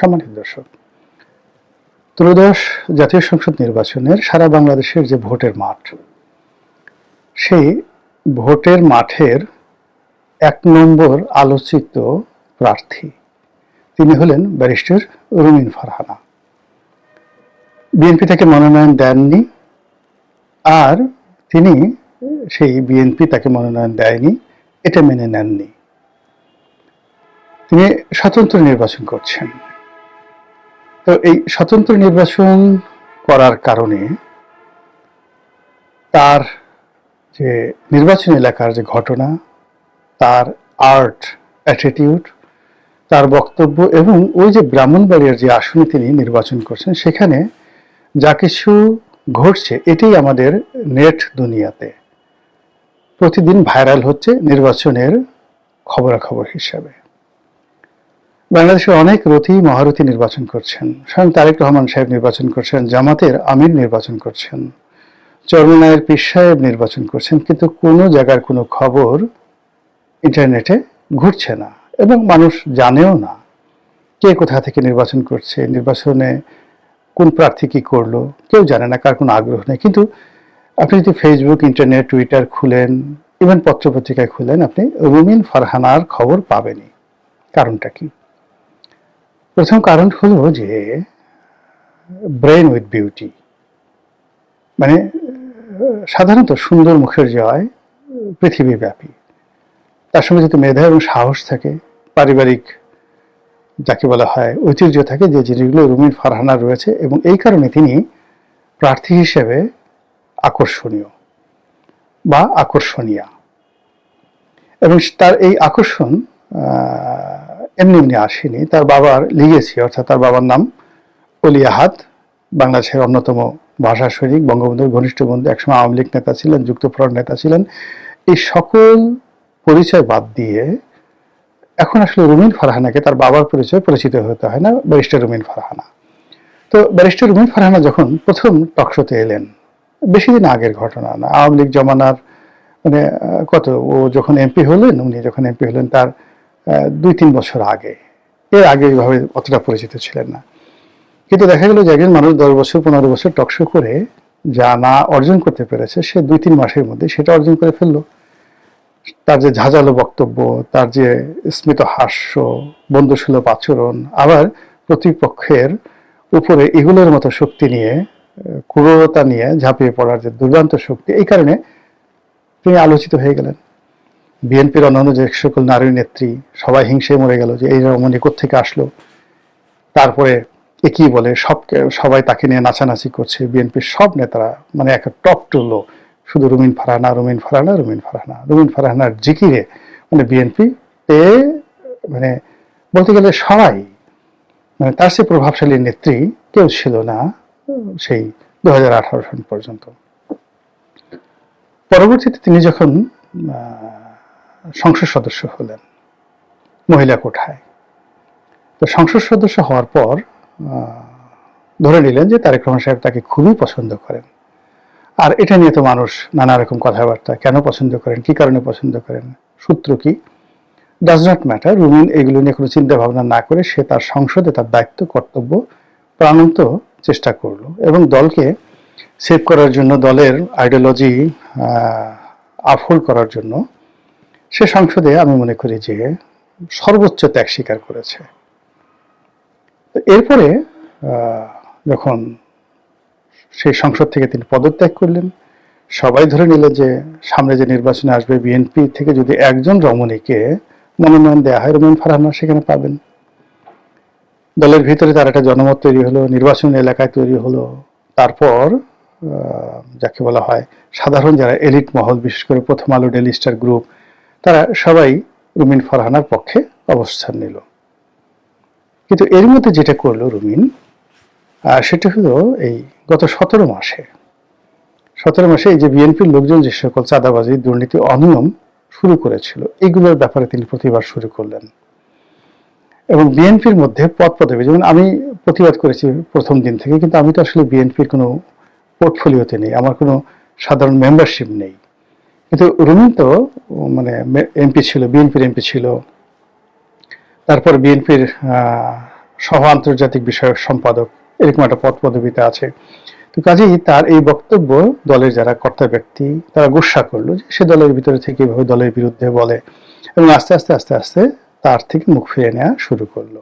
সম্মানিত দর্শক, ত্রয়োদশ জাতীয় সংসদ নির্বাচনের সারা বাংলাদেশের যে ভোটের মাঠ, সেই ভোটের মাঠের এক নম্বর আলোচিত প্রার্থী তিনি হলেন ব্যারিস্টার রুমিন ফারহানা। বিএনপি থেকে মনোনয়ন দেননি আর তিনি সেই বিএনপি তাকে মনোনয়ন দেয়নি, এটা মেনে নেননি। তিনি স্বতন্ত্র নির্বাচন করছেন। তো এই স্বতন্ত্র নির্বাচন করার কারণে তার যে নির্বাচন এলাকার যে ঘটনা, তার আর্ট অ্যাটিটিউড, তার বক্তব্য এবং ওই যে ব্রাহ্মণবাড়িয়ার যে আসনে তিনি নির্বাচন করছেন, সেখানে যা কিছু ঘটছে এটাই আমাদের নেট দুনিয়াতে। প্রতিদিন ভাইরাল হচ্ছে নির্বাচনের খবরাখবর হিসাবে। বাংলাদেশের অনেক রথী মহারথী নির্বাচন করছেন। স্বয়ং তারেক রহমান সাহেব নির্বাচন করছেন, জামাতের আমির নির্বাচন করছেন, চরমনায়ের পীর সাহেব নির্বাচন করছেন, কিন্তু কোনো জায়গার কোনো খবর ইন্টারনেটে ঘুরছে না এবং মানুষ জানেও না কে কোথা থেকে নির্বাচন করছে, নির্বাচনে কোন প্রার্থী কী করল, কেউ জানে না, কার কোনো আগ্রহ নেই। কিন্তু আপনি যদি ফেসবুক ইন্টারনেট টুইটার খুলেন ইভেন পত্রপত্রিকায় খুলেন, আপনি রুমিন ফারহানার খবর পাবেনই। কারণটা কি? প্রথম কারণ হলো যে ব্রেন উইথ বিউটি মানে সাধারণত সুন্দর মুখের জয় পৃথিবীব্যাপী। তার সঙ্গে যদি মেধা এবং সাহস থাকে, পারিবারিক যাকে বলা হয়, ঐতিহ্য থাকে, যে জিনিসগুলো রুমিন ফারহানা রয়েছে এবং এই কারণে তিনি প্রার্থী হিসেবে আকর্ষণীয় বা আকর্ষণীয়া। এবং তার এই আকর্ষণ এমনি এমনি আসেনি। তার বাবার লিগেছি অর্থাৎ তার বাবার নাম অলি আহাদ, বাংলাদেশের অন্যতম ভাষা সৈনিক, বঙ্গবন্ধুর ঘনিষ্ঠ বন্ধু, একসময় আওয়ামী লীগ নেতা ছিলেন, যুক্তফ্রন্ট নেতা ছিলেন। এই সকল পরিচয় বাদ দিয়ে এখন আসলে রুমিন ফারহানাকে তার বাবার পরিচয় পরিচিত হতে হয় না, ব্যারিস্টার রুমিন ফারহানা। তো ব্যারিস্টার রুমিন ফারহানা যখন প্রথম টকশোতে এলেন, বেশি দিন আগের ঘটনা না, আওয়ামী লীগ জমানার মানে কত, ও যখন এমপি হলেন, উনি যখন এমপি হলেন, তার দুই তিন বছর আগে। এর আগে এইভাবে অতটা পরিচিত ছিলেন না। কিন্তু দেখা গেল যে একজন মানুষ দশ বছর, পনেরো বছর টকশো করে যা না অর্জন করতে পেরেছে, সে দুই তিন মাসের মধ্যে সেটা অর্জন করে ফেলল। তার যে ঝাঁঝালো বক্তব্য, তার যে স্মিত হাস্য, বন্ধুসুলভ আচরণ, আবার প্রতিপক্ষের উপরে এগুলোর মতো শক্তি নিয়ে, ক্রূরতা নিয়ে ঝাঁপিয়ে পড়ার যে দুর্দান্ত শক্তি, এই কারণে তিনি আলোচিত হয়ে গেলেন। বিএনপির অন্যান্য যে সকল নারী নেত্রী, সবাই হিংসে মরে গেল যে এই রমণী থেকে আসলো? তারপরে এ কি বলে সব সবাই তাকে নিয়ে নাচানাচি করছে। বিএনপির সব নেতারা মানে একটা টপ টুলো শুধু রুমিন ফারহানা রুমিন ফারহানা রুমিন ফারহানা। রুমিন ফারহানার জিকিরে মানে বিএনপি এ মানে বলতে গেলে সবাই মানে তার সে প্রভাবশালী নেত্রী কেউ ছিল না সেই দু হাজার আঠারো সন পর্যন্ত। পরবর্তীতে তিনি যখন সংসদ সদস্য হলেন, মহিলা কোঠায়। তো সংসদ সদস্য হওয়ার পর ধরে নিলেন যে তারেক রহমান সাহেব তাকে খুবই পছন্দ করেন। আর এটা নিয়ে তো মানুষ নানা রকম কথাবার্তা, কেন পছন্দ করেন, কি কারণে পছন্দ করেন, সূত্র কি? ডাজ নট ম্যাটার রুমিন এগুলো নিয়ে কোনো চিন্তা ভাবনা না করে সে তার সংসদে তার দায়িত্ব, কর্তব্য প্রাণান্ত চেষ্টা করল এবং দলকে সেভ করার জন্য, দলের আইডিওলজি আফোল করার জন্য সে সংসদে আমি মনে করি যে সর্বোচ্চ ত্যাগ স্বীকার করেছে। এরপরে যখন সেই সংসদ থেকে তিনি পদত্যাগ করলেন, সবাই ধরে নিলেন যে সামনে যে নির্বাচনে আসবে বিএনপি থেকে যদি একজন রমণীকে মনোনয়ন দেওয়া হয়, রমন ফারহানা সেখানে পাবেন। দলের ভিতরে তার একটা জনমত তৈরি হলো, নির্বাচন এলাকায় তৈরি হলো। তারপর যাকে বলা হয় সাধারণ যারা এলিট মহল, বিশেষ করে প্রথম আলো ডেলি স্টার গ্রুপ তারা সবাই রুমিন ফারহানার পক্ষে অবস্থান নিল। কিন্তু এর মধ্যে যেটা করল রুমিন সেটা হলো এই গত সতেরো মাসে। সতেরো মাসে এই যে বিএনপির লোকজন যে সকল চাঁদাবাজি, দুর্নীতি, অনিয়ম শুরু করেছিল, এগুলোর ব্যাপারে তিনি প্রতিবাদ শুরু করলেন। এবং বিএনপির মধ্যে পদ পদবি, যেমন আমি প্রতিবাদ করেছি প্রথম দিন থেকে, কিন্তু আমি তো আসলে বিএনপির কোনো পোর্টফোলিওতে নেই, আমার কোনো সাধারণ মেম্বারশিপ নেই। কিন্তু রুমিন তো মানে এমপি ছিল, বিএনপির এমপি ছিল। তারপর বিএনপির সহ আন্তর্জাতিক বিষয়ক সম্পাদক এরকম একটা পদ পদবিতে আছে। তো কাজেই তার এই বক্তব্য দলের যারা কর্তা ব্যক্তি, তারা গুসা করল যে সে দলের ভিতরে থেকে এভাবে দলের বিরুদ্ধে বলে এবং আস্তে আস্তে আস্তে আস্তে তার থেকে মুখ ফিরে নেওয়া শুরু করল।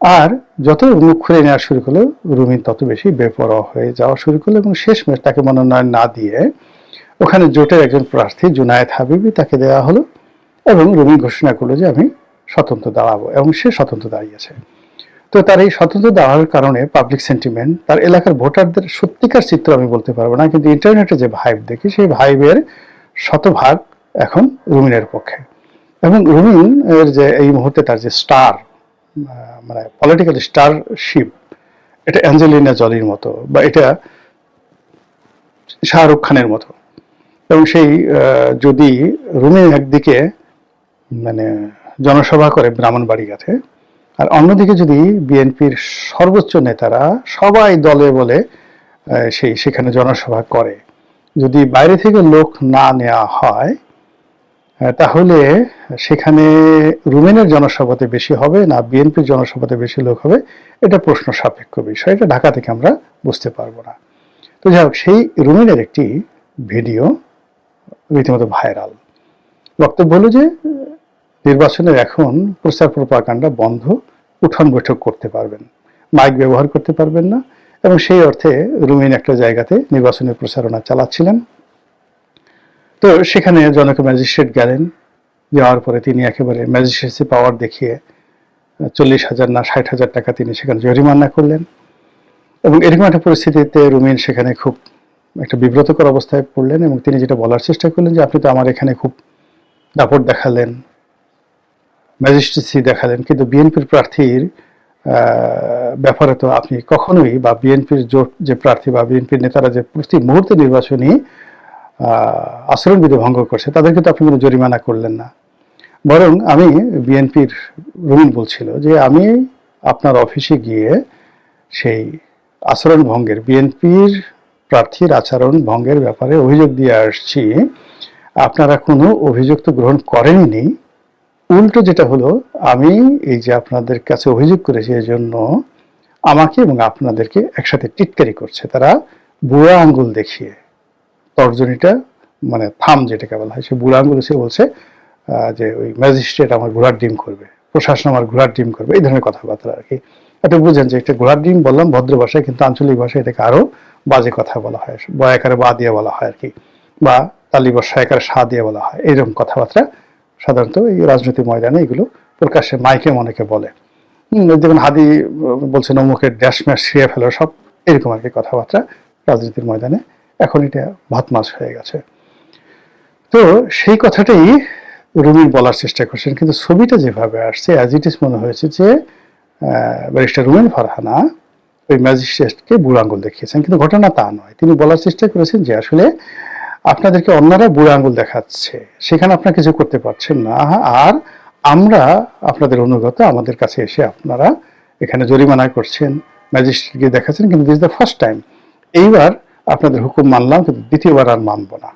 আর যত মুখ খুলে নেওয়া শুরু করল, রুমিন তত বেশি বেপরোয়া হয়ে যাওয়া শুরু করল এবং শেষমেশ তাকে মনোনয়ন না দিয়ে ওখানে জোটের একজন প্রার্থী জুনায়েদ হাবিবি তাকে দেওয়া হলো এবং রুমিন ঘোষণা করল যে আমি স্বতন্ত্র দাঁড়াবো এবং সে স্বতন্ত্র দাঁড়িয়েছে তো তার এই স্বতন্ত্র দাঁড়ানোর কারণে পাবলিক সেন্টিমেন্ট তার এলাকার ভোটারদের সত্যিকার চিত্র আমি বলতে পারব না, কিন্তু ইন্টারনেটে যে ভাইব দেখি, সেই ভাইবের শতভাগ এখন রুমিনের পক্ষে। এবং রুমিন এর যে এই মুহূর্তে তার যে স্টার মানে পলিটিক্যাল স্টারশিপ এটা অ্যাঞ্জেলিনা জলির মতো বা এটা শাহরুখ খানের মতো। এবং সেই যদি রুমিন একদিকে মানে জনসভা করে ব্রাহ্মণবাড়িয়াতে, আর অন্যদিকে যদি বিএনপির সর্বোচ্চ নেতারা সবাই দলে বলে সেই, সেখানে জনসভা করে, যদি বাইরে থেকে লোক না নেওয়া হয় তাহলে সেখানে রুমেনের জনসভাতে বেশি হবে না বিএনপির জনসভাতে বেশি লোক হবে? এটা প্রশ্ন সাপেক্ষ বিষয়। এটা ঢাকা থেকে আমরা বুঝতে পারব না। তো যাই হোক, সেই রুমেনের একটি ভিডিও রীতিমতো ভাইরাল। বক্তব্য হলো যে, নির্বাচনের এখন প্রচার প্রপাগান্ডা বন্ধ, উঠান বৈঠক করতে পারবেন। মাইক ব্যবহার করতে পারবেন না এবং সেই অর্থে রুমিন একটা জায়গাতে নির্বাচনের প্রচারণা চালাচ্ছিলেন। তো সেখানে জনক ম্যাজিস্ট্রেট গেলেন। যাওয়ার পরে তিনি একেবারে ম্যাজিস্ট্রেসি পাওয়ার দেখিয়ে চল্লিশ হাজার না ষাট হাজার টাকা তিনি সেখানে জরিমানা করলেন। এবং এরকম একটা পরিস্থিতিতে রুমিন সেখানে খুব একটা বিব্রতকর অবস্থায় পড়লেন এবং তিনি যেটা বলার চেষ্টা করলেন যে, আপনি তো আমার এখানে খুব দাপট দেখালেন ম্যাজিস্ট্রেসি দেখালেন, কিন্তু বিএনপির প্রার্থীর ব্যাপারে তো আপনি কখনোই বা বিএনপির জোট যে প্রার্থী বা বিএনপির নেতারা যে প্রতি মুহূর্তে নির্বাচনী আচরণবিধি ভঙ্গ করছে, তাদেরকে তো আপনি কোনো জরিমানা করলেন না। বরং আমি বিএনপির রুমিন বলছিল যে, আমি আপনার অফিসে গিয়ে সেই আচরণ ভঙ্গের বিএনপির প্রার্থীর আচরণ ভঙ্গের ব্যাপারে অভিযোগ দিয়ে আসছি। আপনারা কোনো অভিযোগ তো গ্রহণ করেননি। উল্টো যেটা হলো, আমি এই যে আপনাদের কাছে অভিযোগ করেছি এই জন্য আমাকে এবং আপনাদেরকে একসাথে টিটকারি করছে। তারা বুড়া আঙ্গুল দেখিয়ে, তর্জনীটা মানে থাম যেটাকে বলা হয়, সে বুড়া আঙ্গুল সে বলছে যে ওই ম্যাজিস্ট্রেট আমার ঘোড়ার ডিম করবে, প্রশাসন আমার ঘোড়ার ডিম করবে, এই ধরনের কথাবার্তা আর কি। এটা বুঝেন যে একটা ঘোড়ার ডিম বললাম, ভদ্র ভাষায়, কিন্তু আঞ্চলিক ভাষায় এটাকে আরও বাজে কথা বলা হয়। বয়াকারে বা দিয়ে বলা হয় আর কি। বা তালি বর্ষা একারে সা দিয়ে বলা হয়। এরকম কথাবার্তা সাধারণত এই রাজনৈতিক ময়দানে এগুলো প্রকাশ্যে মাইকে অনেকে বলে। যেমন হাদি বলছেন অমুকের ড্যাশ ম্যাশ ছিঁড়ে ফেলো সব, এরকম আর কি কথাবার্তা রাজনীতির ময়দানে এখন এটা ভাত মাছ হয়ে গেছে। তো সেই কথাটাই রুমিন বলার চেষ্টা করছেন, কিন্তু ছবিটা যেভাবে আসছে অ্যাজ ইট ইস মনে হয়েছে যে ব্যারিস্টার রুমিন ফারহানা ওই ম্যাজিস্ট্রেটকে বুড়ো আঙ্গুল দেখিয়েছেন, কিন্তু ঘটনা তা নয়। তিনি বলার চেষ্টা করেছেন যে আসলে আপনাদেরকে অন্যরা বুড়ো আঙ্গুল দেখাচ্ছে, সেখানে আপনারা কিছু করতে পারছেন না। আর আমরা আপনাদের অনুগত, আমাদের কাছে এসে আপনারা এখানে জরিমানা করছেন, ম্যাজিস্ট্রেটকে দেখাচ্ছেন, কিন্তু দিস দ্য ফার্স্ট টাইম এইবার আপনাদের হুকুম মানলাম, কিন্তু দ্বিতীয়বার আর মানব না।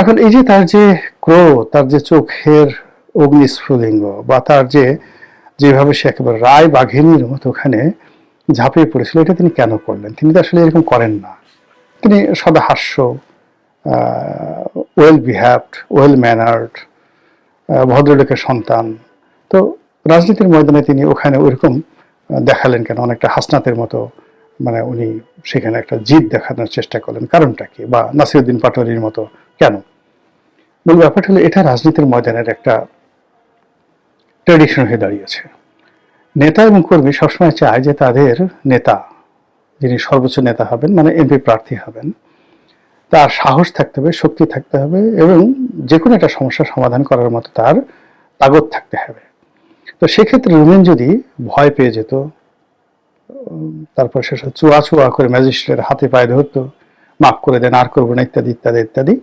এখন এই যে তার যে ক্রোধ, তার যে চোখের অগ্নিস্ফুলিঙ্গ, বা তার যে যেভাবে সে একেবারে রায় বাঘিনীর মতো ওখানে ঝাঁপিয়ে পড়েছিল, এটা তিনি কেন করলেন? তিনি তো আসলে এরকম করেন না। তিনি সদা হাস্য ওয়েল বিহেভড ওয়েল ম্যানার্ড ভদ্রলোকের সন্তান। তো রাজনীতির ময়দানে তিনি ওখানে ওইরকম দেখালেন কেন? অনেকটা হাসনাতের মতো মানে উনি সেখানে একটা জিদ দেখানোর চেষ্টা করলেন। কারণটা কি? বা নাসিরুদ্দিন পাটোয়ারির মতো কেন? মূল ব্যাপারটা হলো এটা রাজনীতির ময়দানের একটা ট্রেডিশন হয়ে দাঁড়িয়েছে নেতা এবং কর্মী সবসময় চায় যে তাদের নেতা, যিনি সর্বোচ্চ নেতা হবেন মানে এমপি প্রার্থী হবেন, তার সাহস থাকতে হবে, শক্তি থাকতে হবে এবং যে কোনো একটা সমস্যার সমাধান করার মতো তার তাগত থাকতে হবে। তো সেক্ষেত্রে রুমেন যদি ভয় পেয়ে যেত, তারপর শেষে চুয়া চুয়া করে ম্যাজিস্ট্রেট হাতে পায়ে ধরতো, মাফ করে দেন, আর করব না, ইত্যাদি ইত্যাদি ইত্যাদি,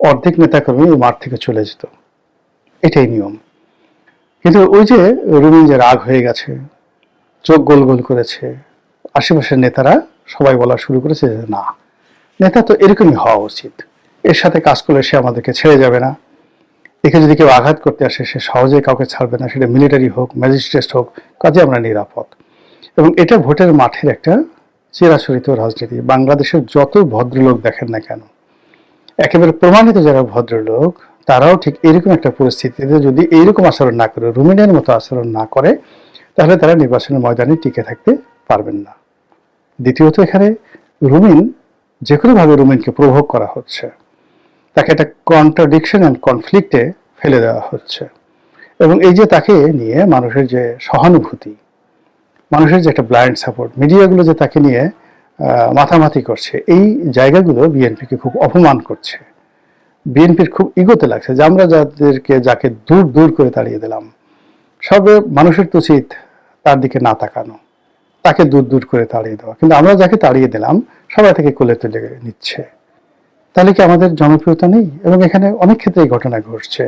অর্ধেক নেতাকর্মী মাঠ থেকে চলে যেত। এটাই নিয়ম। কিন্তু ওই যে রুমিন যে রাগ হয়ে গেছে, চোখ গোল গোল করেছে, আশেপাশের নেতারা সবাই বলা শুরু করেছে যে না, নেতা তো এরকমই হওয়া উচিত। এর সাথে কাজ করলে সে আমাদেরকে ছেড়ে যাবে না। একে যদি কেউ আঘাত করতে আসে, সে সহজে কাউকে ছাড়বে না। সেটা মিলিটারি হোক, ম্যাজিস্ট্রেট হোক, কাজে আমরা নিরাপদ। এবং এটা ভোটের মাঠের একটা চিরাচরিত রাজনীতি। বাংলাদেশের যত ভদ্রলোক দেখেন না কেন, একেবারে প্রমাণিত যারা ভদ্রলোক তারাও ঠিক এরকম একটা পরিস্থিতিতে যদি এইরকম আচরণ না করে রুমিনের মতো আচরণ না করে, তাহলে তারা নির্বাচনের ময়দানে টিকে থাকতে পারবেন না। দ্বিতীয়ত এখানে রুমিন যে কোনোভাবে রুমিনকে প্রভোগ করা হচ্ছে, তাকে একটা কন্ট্রাডিকশন অ্যান্ড কনফ্লিক্টে ফেলে দেওয়া হচ্ছে এবং এই যে তাকে নিয়ে মানুষের যে সহানুভূতি, মানুষের যে একটা ব্লাইন্ড সাপোর্ট মিডিয়াগুলো যে তাকে নিয়ে মাথামাতি করছে, এই জায়গাগুলো বিএনপিকে খুব অপমান করছে। বিএনপির খুব ইগোতে লাগছে যে আমরা যাদেরকে, যাকে দূর দূর করে তাড়িয়ে দিলাম, সবে মানুষের তো উচিত তার দিকে না তাকানো, তাকে দূর দূর করে তাড়িয়ে দেওয়া। কিন্তু আমরা যাকে তাড়িয়ে দিলাম, সবাই তাকে কোলে তুলে নিচ্ছে। তাহলে কি আমাদের জনপ্রিয়তা নেই? এবং এখানে অনেক ক্ষেত্রে এই ঘটনা ঘটছে।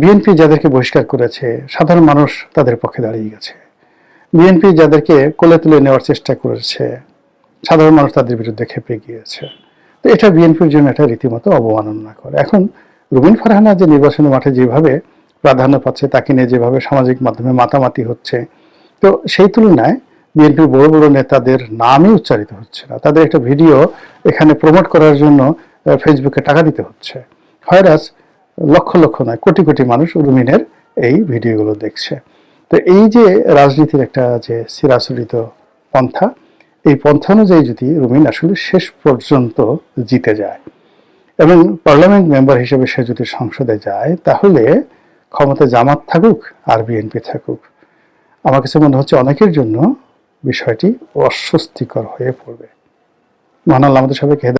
বিএনপি যাদেরকে বহিষ্কার করেছে, সাধারণ মানুষ তাদের পক্ষে দাঁড়িয়ে গেছে। বিএনপি যাদেরকে কোলে তুলে নেওয়ার চেষ্টা করেছে, সাধারণ মানুষ তাদের বিরুদ্ধে খেপে গিয়েছে। এটা বিএনপির জন্য একটা রীতিমতো অবমাননা করে এখন রুমিন ফারহানা যে নির্বাচনের মাঠে যেভাবে প্রাধান্য পাচ্ছে, তাকে নিয়ে যেভাবে সামাজিক মাধ্যমে মাতামাতি হচ্ছে, তো সেই তুলনায় বিএনপির বড় বড় নেতাদের নামই উচ্চারিত হচ্ছে না। তাদের একটা ভিডিও এখানে প্রমোট করার জন্য ফেসবুকে টাকা দিতে হচ্ছে। ভাইরাস লক্ষ লক্ষ নয়, কোটি কোটি মানুষ রুমিনের এই ভিডিওগুলো দেখছে। তো এই যে রাজনীতির একটা যে চিরাচরিত পন্থা এই পন্থা অনুযায়ী যদি রুমিন আসলে শেষ পর্যন্ত জিতে যায় এবং পার্লামেন্ট মেম্বার হিসেবে সে যদি সংসদে যায়, তাহলে ক্ষমতা জামাত থাকুক আর বিএনপি থাকুক। আমার কাছে মনে হচ্ছে অনেকের জন্য বিষয়টি অস্বস্তিকর হয়ে পড়বে। মহান আমাদের সবাইকে